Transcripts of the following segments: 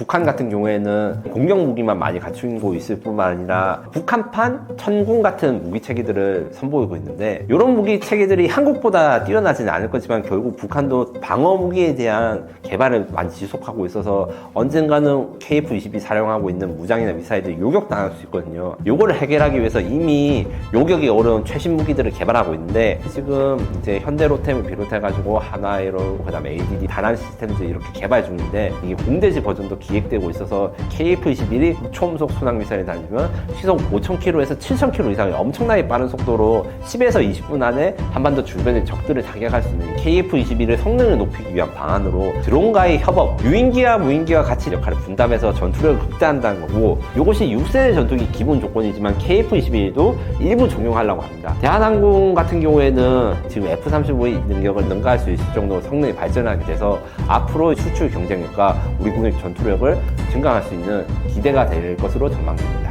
북한 같은 경우에는 공격 무기만 많이 갖추고 있을 뿐만 아니라 북한판 천궁 같은 무기 체계들을 선보이고 있는데 이런 무기 체계들이 한국보다 뛰어나지는 않을 거지만 결국 북한도 방어 무기에 대한 개발을 많이 지속하고 있어서 언젠가는 KF-22 사용하고 있는 무장이나 미사일들 요격 당할 수 있거든요. 요거를 해결하기 위해서 이미 요격이 어려운 최신 무기들을 개발하고 있는데 지금 이제 현대로템을 비롯해가지고 하나에로 그다음에 ADD 다란 시스템들 이렇게 개발 중인데 이게 공대지 버전도 기획되고 있어서 KF-21이 초음속 순항 미사일을 다니면 시속 5,000km에서 7,000km 이상의 엄청나게 빠른 속도로 10에서 20분 안에 한반도 주변의 적들을 타격할 수 있는 KF-21의 성능을 높이기 위한 방안으로 드론과의 협업, 유인기와 무인기와 같이 역할을 분담해서 전투력을 극대화한다는 거고 이것이 6세대 전투기 기본 조건이지만 KF-21도 일부 적용하려고 합니다. 대한항공 같은 경우에는 지금 F-35의 능력을 능가할 수 있을 정도로 성능이 발전하게 돼서 앞으로 수출 경쟁력과 우리 국의 전투력 을 증강할 수 있는 기대가 될 것으로 전망됩니다.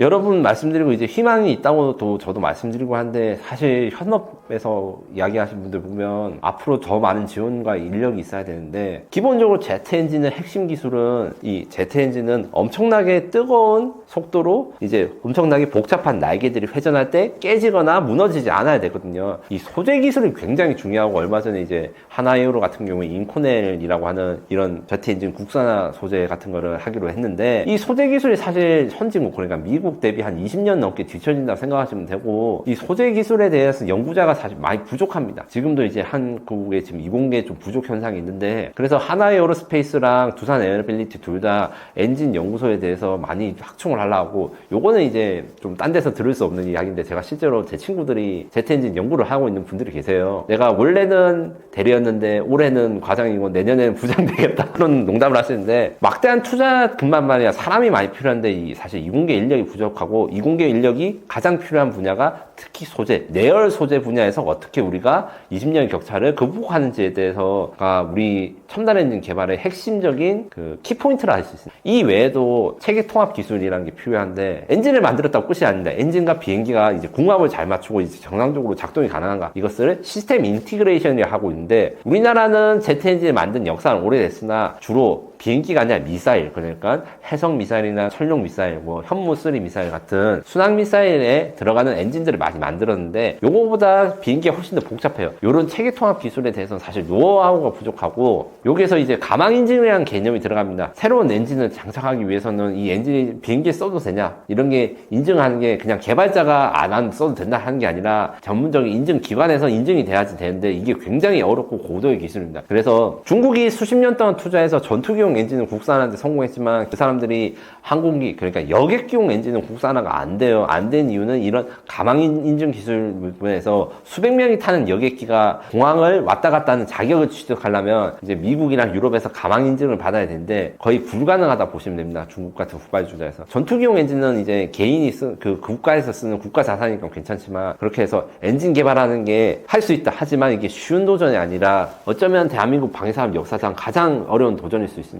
여러분 말씀드리고 이제 희망이 있다고도 저도 말씀드리고 한데 사실 현업에서 이야기하신 분들 보면 앞으로 더 많은 지원과 인력이 있어야 되는데 기본적으로 제트 엔진의 핵심 기술은 이 제트 엔진은 엄청나게 뜨거운 속도로 이제 엄청나게 복잡한 날개들이 회전할 때 깨지거나 무너지지 않아야 되거든요. 이 소재 기술이 굉장히 중요하고 얼마 전에 이제 하나이오로 같은 경우에 인코넬이라고 하는 이런 제트 엔진 국산화 소재 같은 거를 하기로 했는데 이 소재 기술이 사실 선진국 그러니까 미국 대비 한 20년 넘게 뒤처진다고 생각하시면 되고 이 소재 기술에 대해서 연구자가 사실 많이 부족합니다. 지금도 이제 한국에 지금 이공계 좀 부족 현상이 있는데 그래서 하나의 에어로스페이스랑 두산 에어빌리티 둘 다 엔진 연구소에 대해서 많이 확충을 하려고. 요거는 이제 좀 딴 데서 들을 수 없는 이야기인데 제가 실제로 제 친구들이 제트 엔진 연구를 하고 있는 분들이 계세요. 내가 원래는 대리였는데 올해는 과장이고 내년에는 부장 되겠다. 그런 농담을 하시는데 막대한 투자금만 아니라 사람이 많이 필요한데 이 사실 이공계 인력이 부족하고 이공계 인력이 가장 필요한 분야가 특히 소재, 내열 소재 분야에서 어떻게 우리가 20년의 격차를 극복하는지에 대해서가 우리 첨단 엔진 개발의 핵심적인 그 키포인트라 할 수 있습니다. 이 외에도 체계 통합 기술이라는 게 필요한데 엔진을 만들었다고 끝이 아닙니다. 엔진과 비행기가 이제 궁합을 잘 맞추고 이제 정상적으로 작동이 가능한가 이것을 시스템 인티그레이션이라고 하고 있는데 우리나라는 제트 엔진을 만든 역사는 오래됐으나 주로 비행기가 아니라 미사일. 그러니까 해성 미사일이나 철룡 미사일 뭐 현무 3 미사일 같은 순항 미사일에 들어가는 엔진들을 많이 만들었는데 요거보다 비행기가 훨씬 더 복잡해요. 요런 체계 통합 기술에 대해서는 사실 노하우가 부족하고 여기서 이제 가망 엔진이라는 개념이 들어갑니다. 새로운 엔진을 장착하기 위해서는 이 엔진이 비행기에 써도 되냐? 이런 게 인증하는 게 그냥 개발자가 안 써도 된다 하는 게 아니라 전문적인 인증 기관에서 인증이 돼야지 되는데 이게 굉장히 어렵고 고도의 기술입니다. 그래서 중국이 수십 년 동안 투자해서 전투기 용 엔진을 국산화하는데 성공했지만 그 사람들이 항공기 그러니까 여객기용 엔진은 국산화가 안 돼요. 안 된 이유는 이런 가망 인증 기술 부분에서 수백 명이 타는 여객기가 공항을 왔다 갔다 하는 자격을 취득하려면 이제 미국이나 유럽에서 가망 인증을 받아야 되는데 거의 불가능하다 보시면 됩니다. 중국 같은 후발주자에서 전투기용 엔진은 이제 개인이 쓴그 국가에서 쓰는 국가 자산이니까 괜찮지만 그렇게 해서 엔진 개발하는 게 할 수 있다 하지만 이게 쉬운 도전이 아니라 어쩌면 대한민국 방위사업 역사상 가장 어려운 도전일 수 있습니다.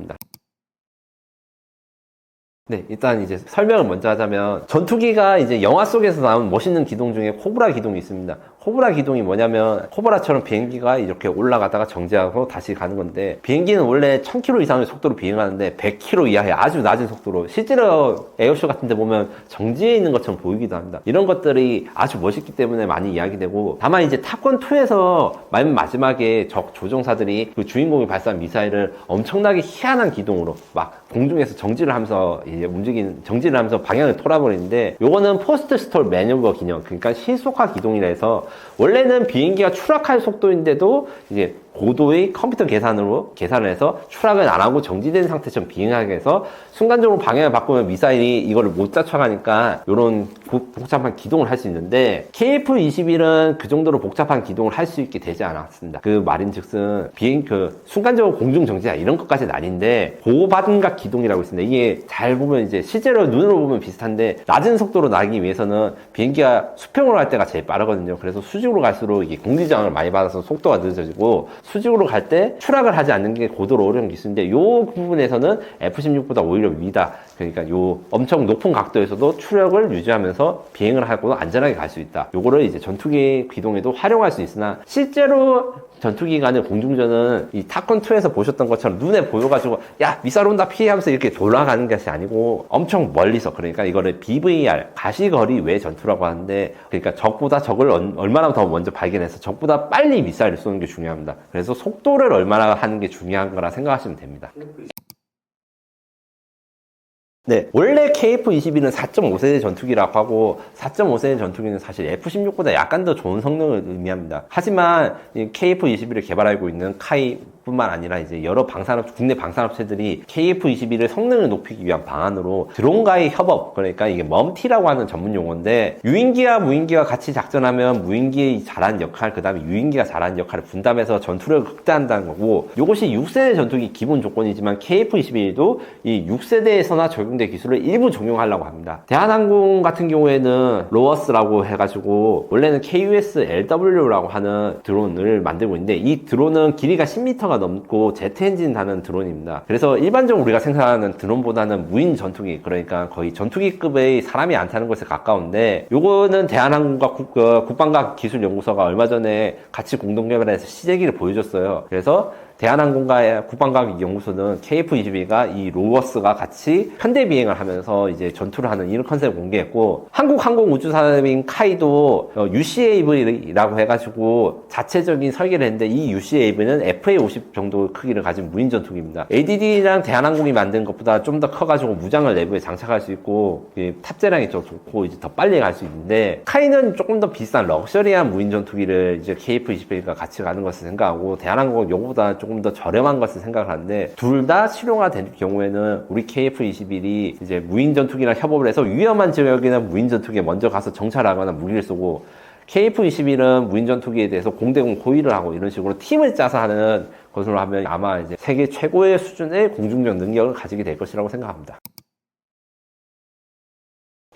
네, 일단 이제 설명을 먼저 하자면 전투기가 이제 영화 속에서 나온 멋있는 기동 중에 코브라 기동이 있습니다. 코브라 기동이 뭐냐면 코브라처럼 비행기가 이렇게 올라가다가 정지하고 다시 가는 건데 비행기는 원래 1000km 이상의 속도로 비행하는데 100km 이하의 아주 낮은 속도로 실제로 에어쇼 같은 데 보면 정지해 있는 것처럼 보이기도 합니다. 이런 것들이 아주 멋있기 때문에 많이 이야기되고 다만 이제 탑건2에서 맨 마지막에 적 조종사들이 그 주인공이 발사한 미사일을 엄청나게 희한한 기동으로 막 공중에서 정지를 하면서 이제 움직이는 정지를 하면서 방향을 돌아버리는데 요거는 포스트 스톨 매뉴버 기능 그러니까 신속화 기동이라 해서 원래는 비행기가 추락할 속도인데도 이제 고도의 컴퓨터 계산으로 계산을 해서 추락을 안 하고 정지된 상태처럼 비행하게 해서 순간적으로 방향을 바꾸면 미사일이 이거를 못 쫓아가니까 이런 복잡한 기동을 할 수 있는데 KF-21은 그 정도로 복잡한 기동을 할 수 있게 되지 않았습니다. 그 말인즉슨 비행 그 순간적으로 공중 정지야 이런 것까지는 아닌데 보호받은각 기동이라고 있습니다. 이게 잘 보면 이제 실제로 눈으로 보면 비슷한데 낮은 속도로 나기 위해서는 비행기가 수평으로 할 때가 제일 빠르거든요. 그래서 수직으로 갈수록 이게 공기 저항을 많이 받아서 속도가 늦어지고 수직으로 갈 때 추락을 하지 않는 게 고도로 어려운 기술인데 이 부분에서는 F-16보다 오히려 위다. 그러니까 요 엄청 높은 각도에서도 추력을 유지하면서 비행을 하고 안전하게 갈 수 있다. 요거를 이제 전투기 기동에도 활용할 수 있으나 실제로 전투기 간의 공중전은 이 타건2에서 보셨던 것처럼 눈에 보여가지고 야 미사일 온다 피해 하면서 이렇게 돌아가는 것이 아니고 엄청 멀리서 그러니까 이거를 BVR 가시거리 외 전투라고 하는데 그러니까 적보다 적을 얼- 얼마나 더 먼저 발견해서 적보다 빨리 미사일을 쏘는 게 중요합니다. 그래서 속도를 얼마나 하는 게 중요한 거라 생각하시면 됩니다. 네, 원래 KF-21은 4.5세대 전투기라고 하고 4.5세대 전투기는 사실 F-16보다 약간 더 좋은 성능을 의미합니다. 하지만 이 KF-21을 개발하고 있는 카이 뿐만 아니라 이제 여러 방산업 국내 방산업체들이 KF-21의 성능을 높이기 위한 방안으로 드론과의 협업 그러니까 이게 멈티라고 하는 전문 용어인데 유인기와 무인기가 같이 작전하면 무인기의 잘한 역할 그다음에 유인기가 잘한 역할을 분담해서 전투력을 극대화한다는 거고 이것이 6세대 전투기 기본 조건이지만 KF-21도 이 6세대에서나 적용 된 기술을 일부 적용하려고 합니다. 대한항공 같은 경우에는 로어스라고 해가지고 원래는 KUS LW라고 하는 드론을 만들고 있는데 이 드론은 길이가 10m가 넘고 제트 엔진 다는 드론입니다. 그래서 일반적으로 우리가 생각하는 드론보다는 무인 전투기 그러니까 거의 전투기급의 사람이 안 타는 것에 가까운데 요거는 대한항공과 국, 어, 국방과학 기술연구소가 얼마 전에 같이 공동 개발해서 시제기를 보여줬어요. 그래서 대한항공과 국방과학연구소는 KF-22가 이 로버스가 같이 현대 비행을 하면서 이제 전투를 하는 이런 컨셉을 공개했고 한국 항공우주산업인 카이도 어, UCAV라고 해가지고 자체적인 설계를 했는데 이 UCAV는 FA-50 정도 크기를 가진 무인 전투기입니다. ADD랑 대한항공이 만든 것보다 좀 더 커가지고 무장을 내부에 장착할 수 있고 이 탑재량이 좀 좋고 이제 더 빨리 갈 수 있는데 카이는 조금 더 비싼 럭셔리한 무인 전투기를 이제 KF-21과 같이 가는 것을 생각하고 대한항공은 요거보다 조금 더 저렴한 것을 생각을 하는데 둘 다 실용화 될 경우에는 우리 KF-21이 이제 무인 전투기랑 협업을 해서 위험한 지역에는 무인 전투기에 먼저 가서 정찰하거나 무기를 쏘고 KF-21은 무인 전투기에 대해서 공대공 호위를 하고 이런 식으로 팀을 짜서 하는 것으로 하면 아마 이제 세계 최고의 수준의 공중전 능력을 가지게 될 것이라고 생각합니다.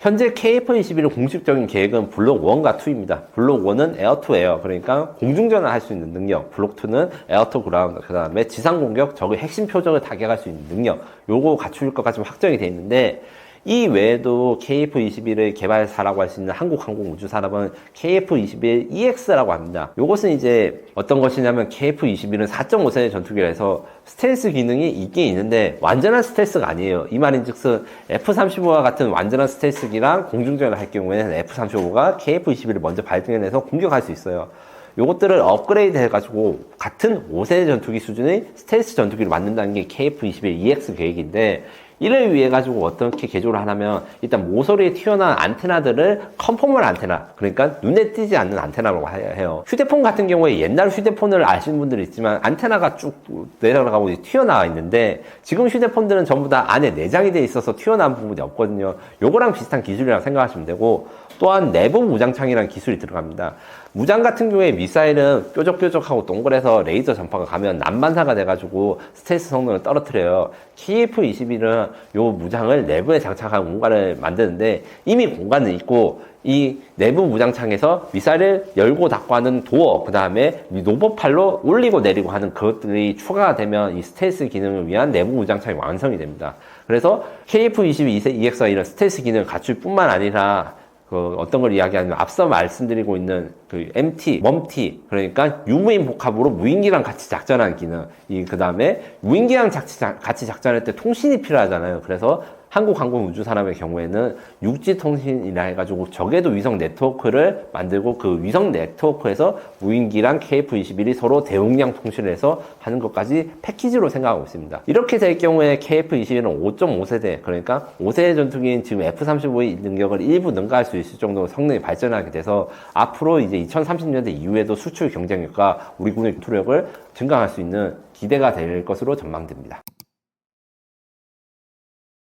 현재 KF-21의 공식적인 계획은 블록 1과 2입니다. 블록 1은 에어 투 에어, 그러니까 공중전을 할 수 있는 능력. 블록 2는 에어 투 그라운드, 그 다음에 지상 공격, 적의 핵심 표적을 타격할 수 있는 능력. 요거 갖출 것까지 확정이 돼 있는데, 이 외에도 KF-21의 개발사라고 할 수 있는 한국항공우주산업은 KF-21EX라고 합니다. 이것은 이제 어떤 것이냐면 KF-21은 4.5세대 전투기라서 스텔스 기능이 있긴 있는데 완전한 스텔스가 아니에요. 이 말인 즉슨 F-35와 같은 완전한 스텔스기랑 공중전을 할 경우에는 F-35가 KF-21을 먼저 발등해내서 공격할 수 있어요. 요것들을 업그레이드 해가지고 같은 5세대 전투기 수준의 스텔스 전투기를 만든다는 게 KF-21EX 계획인데 이를 위해 가지고 어떻게 개조를 하냐면 일단 모서리에 튀어나온 안테나들을 컨포멀 안테나 그러니까 눈에 띄지 않는 안테나라고 해요. 휴대폰 같은 경우에 옛날 휴대폰을 아시는 분들이 있지만 안테나가 쭉 내려가고 튀어나와 있는데 지금 휴대폰들은 전부 다 안에 내장이 돼 있어서 튀어나온 부분이 없거든요. 요거랑 비슷한 기술이라고 생각하시면 되고 또한 내부 무장창이라는 기술이 들어갑니다 무장 같은 경우에 미사일은 뾰족뾰족하고 동그래서 레이저 전파가 가면 난반사가 돼가지고 스텔스 성능을 떨어뜨려요. KF-21은 요 무장을 내부에 장착한 공간을 만드는데 이미 공간은 있고 이 내부 무장창에서 미사일을 열고 닫고 하는 도어, 그 다음에 노버팔로 올리고 내리고 하는 그것들이 추가가 되면 이 스텔스 기능을 위한 내부 무장창이 완성이 됩니다. 그래서 KF-22EX가 이런 스텔스 기능을 갖출 뿐만 아니라 그 어떤 걸 이야기하냐면 앞서 말씀드리고 있는 그 MT, 멈T 그러니까 유무인 복합으로 무인기랑 같이 작전하는 기능 이 그 다음에 무인기랑 같이, 작- 같이 작전할 때 통신이 필요하잖아요. 그래서 한국항공우주산업의 경우에는 육지통신이라 해가지고 적에도 위성 네트워크를 만들고 그 위성 네트워크에서 무인기랑 KF-21이 서로 대용량 통신을 해서 하는 것까지 패키지로 생각하고 있습니다. 이렇게 될 경우에 KF-21은 5.5세대 그러니까 5세대 전투기인 지금 F-35의 능력을 일부 능가할 수 있을 정도로 성능이 발전하게 돼서 앞으로 이제 2030년대 이후에도 수출 경쟁력과 우리 군의 투력을 증강할 수 있는 기대가 될 것으로 전망됩니다.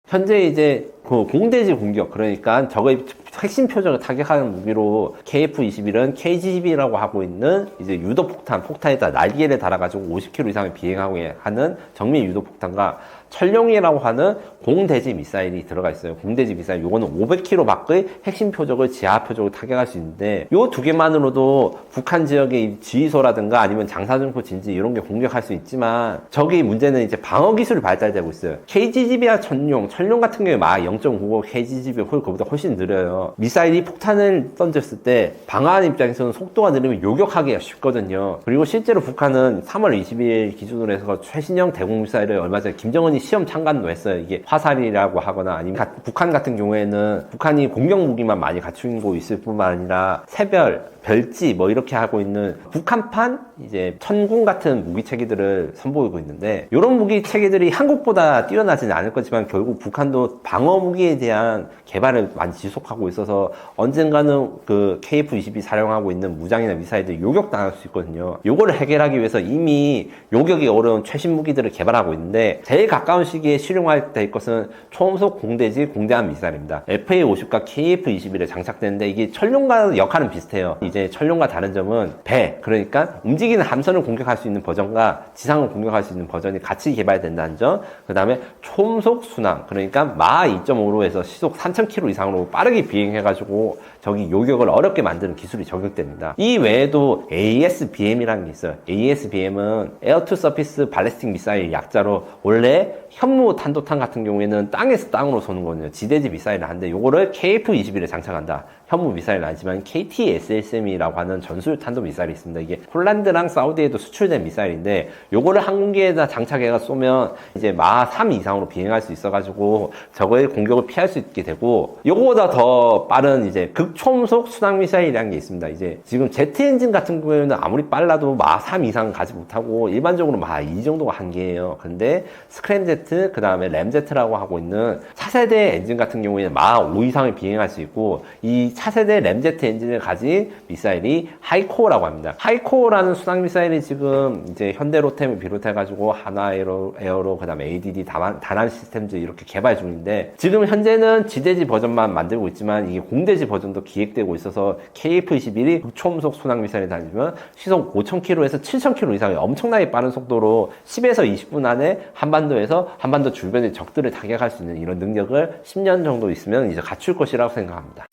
현재 이제 그 공대지 공격 그러니까 적의 핵심 표적을 타격하는 무기로 KF-21은 KGB라고 하고 있는 이제 유도 폭탄 폭탄에다 날개를 달아가지고 50km 이상을 비행하고 하는 정밀 유도 폭탄과 철룡이라고 하는 공대지 미사일이 들어가 있어요. 공대지 미사일 요거는 500km 밖의 핵심 표적을 지하 표적을 타격할 수 있는데 요 두 개만으로도 북한 지역의 지휘소라든가 아니면 장사정포 진지 이런 게 공격할 수 있지만 저기 문제는 이제 방어 기술이 발달되고 있어요. KGB와 천룡, 천룡 같은 경우에 막 0.95 해지집이 홀 그보다 훨씬 느려요. 미사일이 폭탄을 던졌을 때 방어하는 입장에서는 속도가 느리면 요격하기가 쉽거든요. 그리고 실제로 북한은 3월 20일 기준으로 해서 최신형 대공 미사일을 얼마 전에 김정은이 시험 참관도 했어요. 이게 화살이라고 하거나 아니면 가- 북한 같은 경우에는 북한이 공격 무기만 많이 갖추고 있을 뿐만 아니라 새별 별지 뭐 이렇게 하고 있는 북한판 이제 천궁 같은 무기 체계들을 선보이고 있는데 이런 무기 체계들이 한국보다 뛰어나지는 않을 거지만 결국 북한도 방어 무기에 대한 개발을 많이 지속하고 있어서 언젠가는 그 KF-22 사용하고 있는 무장이나 미사일들 요격 당할 수 있거든요. 요거를 해결하기 위해서 이미 요격이 어려운 최신 무기들을 개발하고 있는데 제일 가 까운 시기에 실용화될 것은 초음속 공대지 공대함 미사일입니다. FA-50과 KF-21에 장착되는데 이게 천룡과 역할은 비슷해요. 이제 천룡과 다른 점은 배, 그러니까 움직이는 함선을 공격할 수 있는 버전과 지상을 공격할 수 있는 버전이 같이 개발된다는 점. 그 다음에 초음속 순항, 그러니까 마 2.5로 해서 시속 3,000km 이상으로 빠르게 비행해가지고 저기 요격을 어렵게 만드는 기술이 적용됩니다. 이 외에도 ASBM이라는 게 있어요. ASBM은 Air to Surface Ballistic Missile 약자로 원래 현무 탄도탄 같은 경우에는 땅에서 땅으로 쏘는 거거든요. 지대지 미사일을 하는데 요거를 KF-21에 장착한다. 현무 미사일은 아니지만 KT-SSM이라고 하는 전술 탄도 미사일이 있습니다. 이게 폴란드랑 사우디에도 수출된 미사일인데 요거를 항공기에다 장착해가 쏘면 이제 마3 이상으로 비행할 수 있어가지고 저거의 공격을 피할 수 있게 되고 요거보다 더 빠른 이제 극초음속 순항 미사일이라는 게 있습니다. 이제 지금 제트 엔진 같은 경우에는 아무리 빨라도 마3 이상 가지 못하고 일반적으로 마2 정도가 한계예요. 근데 스크램 제트 그 다음에 램제트라고 하고 있는 차세대 엔진 같은 경우에는 마5 이상을 비행할 수 있고 이 차세대 램제트 엔진을 가진 미사일이 하이코어라고 합니다. 하이코어라는 순항 미사일이 지금 이제 현대로템을 비롯해가지고 하나에어로 에어로 그다음에 ADD 다만 다난 시스템즈 이렇게 개발 중인데 지금 현재는 지대지 버전만 만들고 있지만 이게 공대지 버전도 기획되고 있어서 KF-21이 극초음속 순항 미사일이 다니면 시속 5,000km에서 7,000km 이상의 엄청나게 빠른 속도로 10에서 20분 안에 한반도에서 한반도 주변의 적들을 타격할 수 있는 이런 능력을 10년 정도 있으면 이제 갖출 것이라고 생각합니다.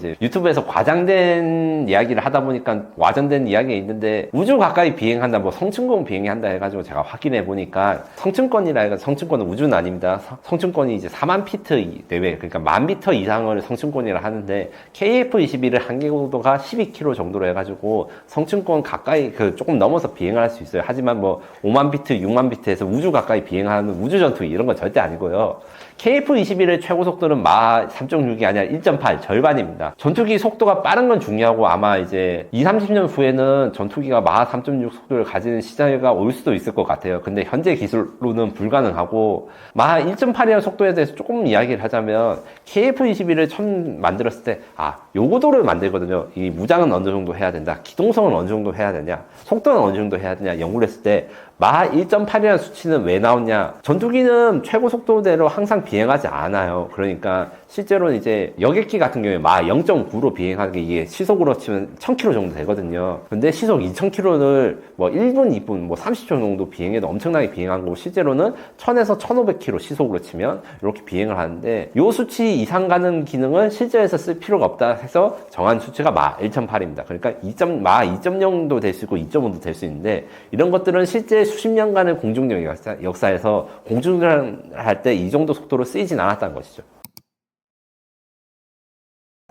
이제 유튜브에서 과장된 이야기를 하다 보니까 와전된 이야기가 있는데 우주 가까이 비행한다 뭐 성층권 비행한다 해가지고 제가 확인해 보니까 성층권이라 해가 성층권은 우주는 아닙니다. 성- 성층권이 이제 4만 피트 이- 내외 그러니까 만 미터 이상을 성층권이라 하는데 KF-21을 한계고도가 12km 정도로 해가지고 성층권 가까이 그 조금 넘어서 비행을 할 수 있어요. 하지만 뭐 5만 피트 6만 피트에서 우주 가까이 비행하는 우주 전투기 이런 건 절대 아니고요 KF-21의 최고 속도는 마 3.6이 아니라 1.8 절반입니다. 전투기 속도가 빠른 건 중요하고 아마 이제 2, 30년 후에는 전투기가 마 3.6 속도를 가지는 시대가 올 수도 있을 것 같아요. 근데 현재 기술로는 불가능하고 마 1.8이라는 속도에 대해서 조금 이야기를 하자면 KF-21을 처음 만들었을 때 아, 요고도를 만들거든요. 이 무장은 어느 정도 해야 된다. 기동성은 어느 정도 해야 되냐. 속도는 어느 정도 해야 되냐. 연구를 했을 때 마 1.8이라는 수치는 왜 나오냐? 전투기는 최고 속도대로 항상 비행하지 않아요. 그러니까 실제로는 이제 여객기 같은 경우에 마 0.9로 비행하는 게 이게 시속으로 치면 1000km 정도 되거든요. 근데 시속 2000km를 뭐 1분, 2분, 뭐 30초 정도 비행해도 엄청나게 비행한 거고 실제로는 1000에서 1500km 시속으로 치면 이렇게 비행을 하는데 요 수치 이상 가는 기능은 실제에서 쓸 필요가 없다 해서 정한 수치가 마 1.8입니다. 그러니까 2. 마 2.0도 될 수 있고 2.5도 될 수 있는데 이런 것들은 실제 수십 년간의 공중력 역사, 역사에서 공중을 할 때 이 정도 속도로 쓰이진 않았다는 것이죠.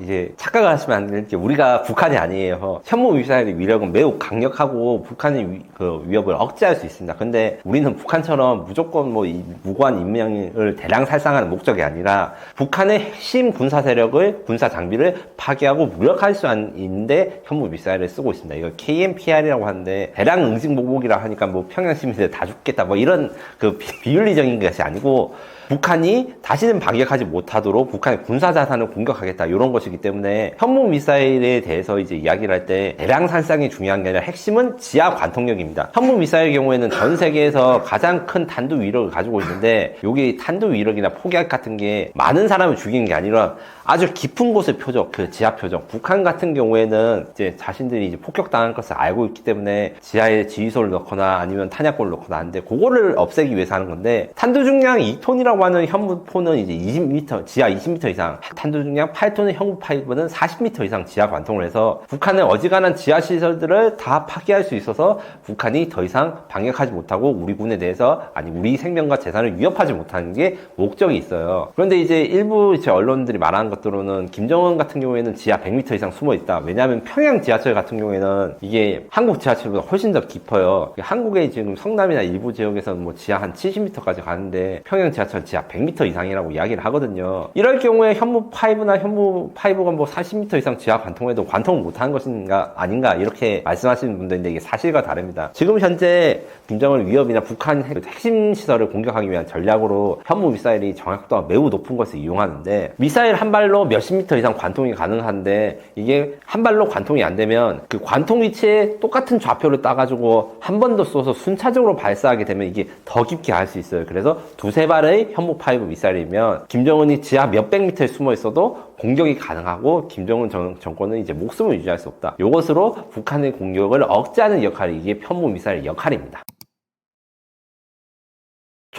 이제 착각을 하시면 안 되는 게 우리가 북한이 아니에요. 현무 미사일의 위력은 매우 강력하고 북한의 위, 그 위협을 억제할 수 있습니다. 근데 우리는 북한처럼 무조건 뭐이 무고한 인명을 대량 살상하는 목적이 아니라 북한의 핵심 군사 세력을 군사 장비를 파괴하고 무력할 수 있는데 현무 미사일을 쓰고 있습니다. 이거 KMPR이라고 하는데 대량 응징 보복이라 하니까 뭐 평양 시민들 다 죽겠다 뭐 이런 그 비- 비윤리적인 것이 아니고 북한이 다시는 반격하지 못하도록 북한의 군사 자산을 공격하겠다 이런 것이기 때문에 현무 미사일에 대해서 이제 이야기를 할 때 대량 살상이 중요한 게 아니라 핵심은 지하 관통력입니다. 현무 미사일 경우에는 전 세계에서 가장 큰 탄도 위력을 가지고 있는데 여기 탄도 위력이나 폭약 같은 게 많은 사람을 죽이는 게 아니라 아주 깊은 곳의 표적, 그 지하 표적. 북한 같은 경우에는 이제 자신들이 이제 폭격당한 것을 알고 있기 때문에 지하에 지휘소를 넣거나 아니면 탄약고를 넣거나 하는데 그거를 없애기 위해서 하는 건데 탄도 중량 2톤이라고 하는 현무포는 이제 20m, 지하 20m 이상, 탄도 중량 8톤의 현무, 현무5는 40m 이상 지하 관통을 해서 북한의 어지간한 지하 시설들을 다 파괴할 수 있어서 북한이 더 이상 방역하지 못하고 우리 군에 대해서 아니 우리 생명과 재산을 위협하지 못하는 게 목적이 있어요. 그런데 이제 일부 이제 언론들이 말하는 것들로는 김정은 같은 경우에는 지하 100m 이상 숨어 있다. 왜냐하면 평양 지하철 같은 경우에는 이게 한국 지하철보다 훨씬 더 깊어요. 한국의 지금 성남이나 일부 지역에서는 뭐 지하 한 70m까지 가는데 평양 지하철 지하 100m 이상이라고 이야기를 하거든요. 이럴 경우에 현무 5나 현무 5가 뭐 40m 이상 지하 관통해도 관통을 못하는 것인가 아닌가 이렇게 말씀하시는 분들인데 이게 사실과 다릅니다. 지금 현재 김정은 위협이나 북한 핵- 핵심 시설을 공격하기 위한 전략으로 현무 미사일이 정확도가 매우 높은 것을 이용하는데 미사일 한 발로 몇십 미터 이상 관통이 가능한데 이게 한 발로 관통이 안 되면 그 관통 위치에 똑같은 좌표를 따가지고 한 번 더 쏘서 순차적으로 발사하게 되면 이게 더 깊게 갈 수 있어요. 그래서 두세 발의 현무 5 미사일이면 김정은이 지하 몇백 미터에 숨어 있어도 공격이 가능하고 김정은 정, 정권은 이제 목숨을 유지할 수 없다. 이것으로 북한의 공격을 억제하는 역할이 이게 현무 미사일의 역할입니다.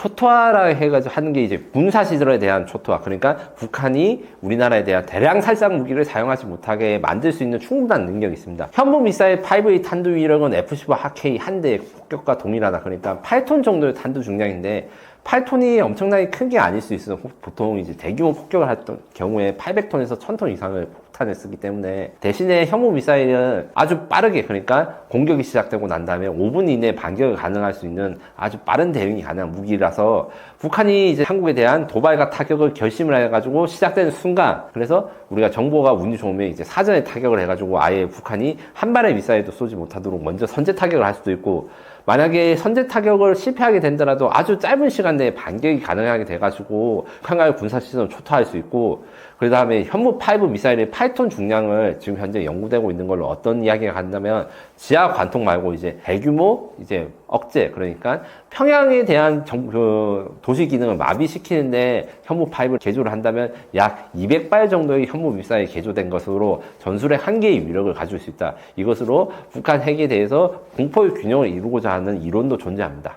초토화라 해가지고 하는 게 이제 군사 시설에 대한 초토화. 그러니까 북한이 우리나라에 대한 대량 살상 무기를 사용하지 못하게 만들 수 있는 충분한 능력이 있습니다. 현무 미사일 5A 탄두 위력은 F-15 하케이 한 대의 폭격과 동일하다. 그러니까 8톤 정도의 탄두 중량인데 8톤이 엄청나게 큰 게 아닐 수 있어요. 보통 이제 대규모 폭격을 했던 경우에 800톤에서 1000톤 이상을 폭탄을 쓰기 때문에 대신에 현무 미사일은 아주 빠르게 그러니까 공격이 시작되고 난 다음에 5분 이내에 반격을 가능할 수 있는 아주 빠른 대응이 가능한 무기라서 북한이 이제 한국에 대한 도발과 타격을 결심을 해가지고 시작되는 순간 그래서 우리가 정보가 운이 좋으면 이제 사전에 타격을 해가지고 아예 북한이 한 발의 미사일도 쏘지 못하도록 먼저 선제 타격을 할 수도 있고 만약에 선제 타격을 실패하게 된다라도 아주 짧은 시간 내에 반격이 가능하게 돼가지고 평양의 군사 시설을 초토화할 수 있고 그 다음에 현무 5 미사일의 8톤 중량을 지금 현재 연구되고 있는 걸로 어떤 이야기가 간다면 지하 관통 말고 이제 대규모 이제 억제 그러니까 평양에 대한 정, 그 도시 기능을 마비시키는데 현무 5를 개조를 한다면 약 200발 정도의 현무 미사일이 개조된 것으로 전술의 한 개의 위력을 가질 수 있다. 이것으로 북한 핵에 대해서 공포의 균형을 이루고자 하는 이론도 존재합니다.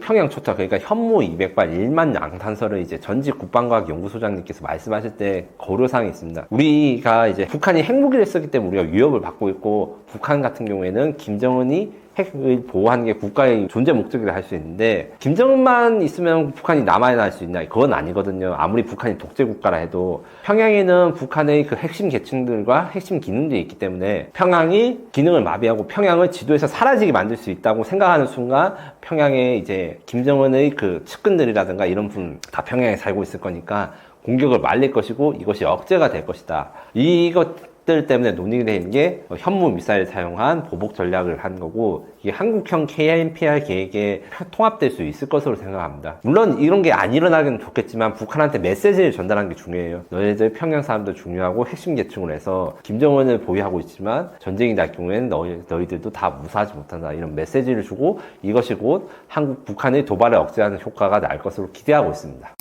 평양 초토화 그러니까 현무 200발 1만 양탄설을 이제 전직 국방과학 연구소장님께서 말씀하실 때 고려사항이 있습니다. 우리가 이제 북한이 핵무기를 쓰기 때문에 우리가 위협을 받고 있고 북한 같은 경우에는 김정은이 핵을 보호하는 게 국가의 존재 목적이라 할 수 있는데 김정은만 있으면 북한이 남아야 할 수 있나? 그건 아니거든요. 아무리 북한이 독재 국가라 해도 평양에는 북한의 그 핵심 계층들과 핵심 기능들이 있기 때문에 평양이 기능을 마비하고 평양을 지도에서 사라지게 만들 수 있다고 생각하는 순간 평양에 이제 김정은의 그 측근들이라든가 이런 분 다 평양에 살고 있을 거니까 공격을 말릴 것이고 이것이 억제가 될 것이다. 이것 들 때문에 논의되는 게 현무 미사일 사용한 보복 전략을 한 거고 이게 한국형 KNPR 계획에 통합될 수 있을 것으로 생각합니다. 물론 이런 게 안 일어나긴 좋겠지만 북한한테 메시지를 전달하는 게 중요해요. 너희들 평양 사람들 중요하고 핵심 계층으로 해서 김정은을 보유하고 있지만 전쟁이 날 경우에는 너희, 너희들도 다 무사하지 못한다. 이런 메시지를 주고 이것이 곧 한국, 북한의 도발을 억제하는 효과가 날 것으로 기대하고 있습니다.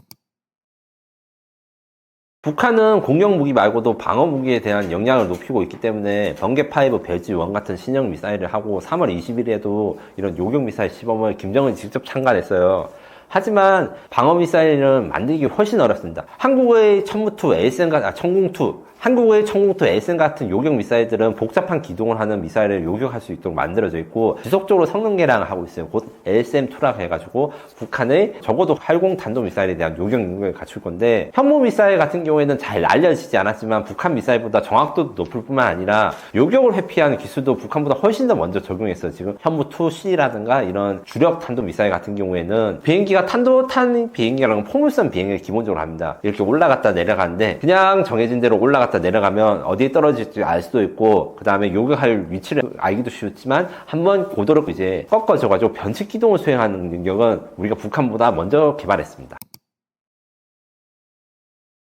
북한은 공격 무기 말고도 방어 무기에 대한 역량을 높이고 있기 때문에 번개5 배지1 같은 신형 미사일을 하고 3월 20일에도 이런 요격 미사일 시범을 김정은이 직접 참가했어요. 하지만 방어 미사일은 만들기 훨씬 어렵습니다. 한국의 천무2 LSM 아 천궁2 한국의 천궁2 LSM 같은 요격 미사일들은 복잡한 기동을 하는 미사일을 요격할 수 있도록 만들어져 있고 지속적으로 성능 개량을 하고 있어요. 곧 LSM2라고 해가지고 북한의 적어도 활공 단도 미사일에 대한 요격 능력을 갖출 건데 현무 미사일 같은 경우에는 잘 알려지지 않았지만 북한 미사일보다 정확도도 높을 뿐만 아니라 요격을 회피하는 기술도 북한보다 훨씬 더 먼저 적용했어요. 지금 현무2C라든가 이런 주력 탄도 미사일 같은 경우에는 비행기가 탄도 탄 비행기랑 포물선 비행을 기본적으로 합니다. 이렇게 올라갔다 내려가는데 그냥 정해진 대로 올라갔다 내려가면 어디에 떨어질지 알 수도 있고 그 다음에 요격할 위치를 알기도 쉽지만 한번 고도로 이제 꺾어져가지고 변칙 기동을 수행하는 능력은 우리가 북한보다 먼저 개발했습니다.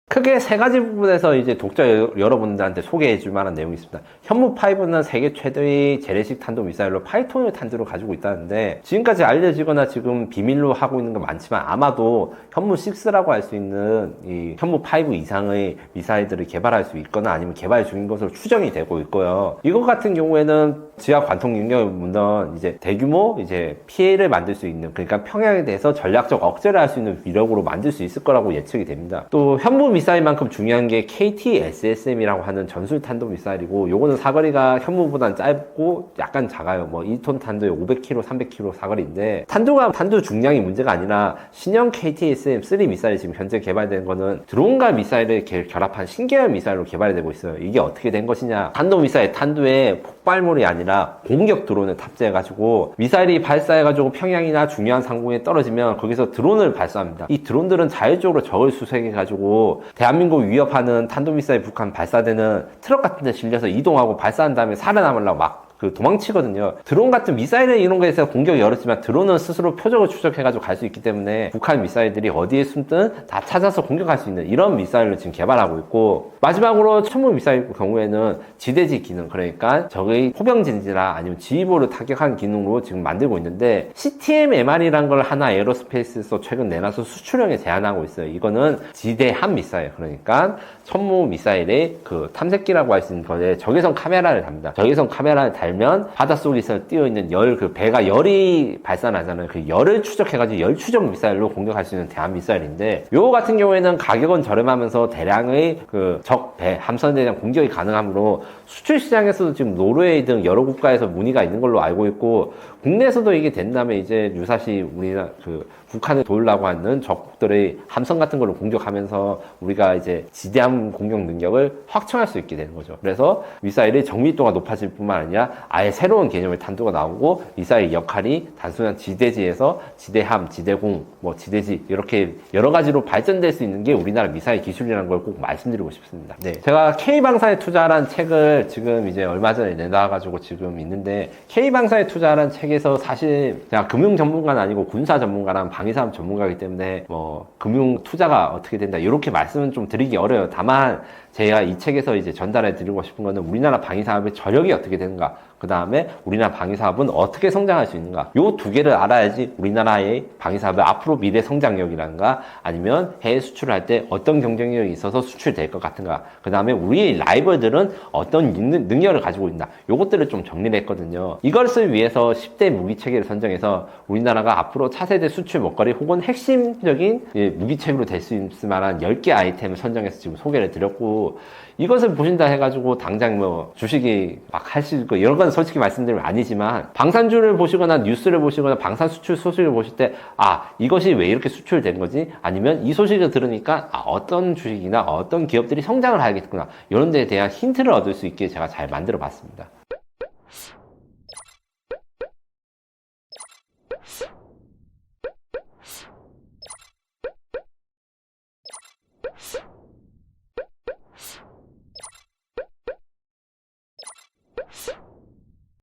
크게 세 가지 부분에서 이제 독자 여- 여러분들한테 소개해 줄 만한 내용이 있습니다. 현무5는 세계 최대의 재래식 탄도 미사일로 8톤의 탄두를 가지고 있다는데 지금까지 알려지거나 지금 비밀로 하고 있는 건 많지만 아마도 현무6라고 할 수 있는 이 현무5 이상의 미사일들을 개발할 수 있거나 아니면 개발 중인 것으로 추정이 되고 있고요. 이거 같은 경우에는 지하 관통 능력을 물론 이제 대규모 이제 피해를 만들 수 있는 그러니까 평양에 대해서 전략적 억제를 할 수 있는 위력으로 만들 수 있을 거라고 예측이 됩니다. 또 현무 미사일만큼 중요한 게 KT-SSM이라고 하는 전술 탄도 미사일이고 요거는 사거리가 현무보단 짧고 약간 작아요. 뭐 2톤 탄도에 500km, 300km 사거리인데 탄도가 탄도 중량이 문제가 아니라 신형 KT-SM3 미사일이 지금 현재 개발된 거는 드론과 미사일을 개- 결합한 신계열 미사일로 개발이 되고 있어요. 이게 어떻게 된 것이냐? 탄도 미사일 탄두에 폭발물이 아니라 공격 드론을 탑재해가지고 미사일이 발사해가지고 평양이나 중요한 상공에 떨어지면 거기서 드론을 발사합니다. 이 드론들은 자율적으로 적을 수색해가지고 대한민국 위협하는 탄도미사일 북한 발사되는 트럭 같은 데 실려서 이동하고 발사한 다음에 살아남으려고 막 그 도망치거든요. 드론 같은 미사일은 이런 거에서 공격이 어렵지만 드론은 스스로 표적을 추적해가지고 갈 수 있기 때문에 북한 미사일들이 어디에 숨든 다 찾아서 공격할 수 있는 이런 미사일을 지금 개발하고 있고 마지막으로 천무 미사일 경우에는 지대지 기능 그러니까 적의 포병진지나 아니면 지휘보를 타격한 기능으로 지금 만들고 있는데 CTM-MR이란 걸 하나 에어로스페이스에서 최근 내놔서 수출형에 제한하고 있어요. 이거는 지대함 미사일 그러니까 천무 미사일의 그 탐색기라고 할 수 있는 거에 적외선 카메라를 답니다. 적외선 카메라를 달면 바닷속에서 뛰어 있는 열 그 배가 열이 발산하잖아요. 그 열을 추적해가지고 열 추적 미사일로 공격할 수 있는 대한 미사일인데 요 같은 경우에는 가격은 저렴하면서 대량의 그 적 배 함선에 대한 공격이 가능하므로 수출 시장에서도 지금 노르웨이 등 여러 국가에서 문의가 있는 걸로 알고 있고 국내에서도 이게 된다면 이제 유사시 우리나 그 북한을 도우려고 하는 적국들의 함선 같은 걸로 공격하면서 우리가 이제 지대함 공격 능력을 확충할 수 있게 되는 거죠. 그래서 미사일의 정밀도가 높아질 뿐만 아니라 아예 새로운 개념의 탄두가 나오고 미사일 역할이 단순한 지대지에서 지대함, 지대공, 뭐 지대지 이렇게 여러 가지로 발전될 수 있는 게 우리나라 미사일 기술이라는 걸 꼭 말씀드리고 싶습니다. 네. 제가 K방사에 투자란 책을 지금 이제 얼마 전에 내놔가지고 지금 있는데 K방사에 투자란 책에 서 사실 제가 금융 전문가는 아니고 군사 전문가랑 방위사업 전문가이기 때문에 뭐 금융 투자가 어떻게 된다 이렇게 말씀은 좀 드리기 어려요. 다만 제가 이 책에서 이제 전달해 드리고 싶은 거는 우리나라 방위 사업의 저력이 어떻게 되는가 그 다음에 우리나라 방위 사업은 어떻게 성장할 수 있는가 요 두 개를 알아야지 우리나라의 방위 사업의 앞으로 미래 성장력이라든가 아니면 해외 수출을 할때 어떤 경쟁력이 있어서 수출될 것 같은가 그 다음에 우리 라이벌들은 어떤 능- 능력을 가지고 있나 요것들을 좀 정리를 했거든요. 이것을 위해서 10대 무기 체계를 선정해서 우리나라가 앞으로 차세대 수출 먹거리 혹은 핵심적인 예, 무기 체계로 될 수 있을 만한 10개 아이템을 선정해서 지금 소개를 드렸 고 이것을 보신다 해가지고 당장 뭐 주식이 막 하실 거 이런 건 솔직히 말씀드리면 아니지만 방산주를 보시거나 뉴스를 보시거나 방산 수출 소식을 보실 때 아 이것이 왜 이렇게 수출된 거지? 아니면 이 소식을 들으니까 아, 어떤 주식이나 어떤 기업들이 성장을 하겠구나. 이런 데에 대한 힌트를 얻을 수 있게 제가 잘 만들어 봤습니다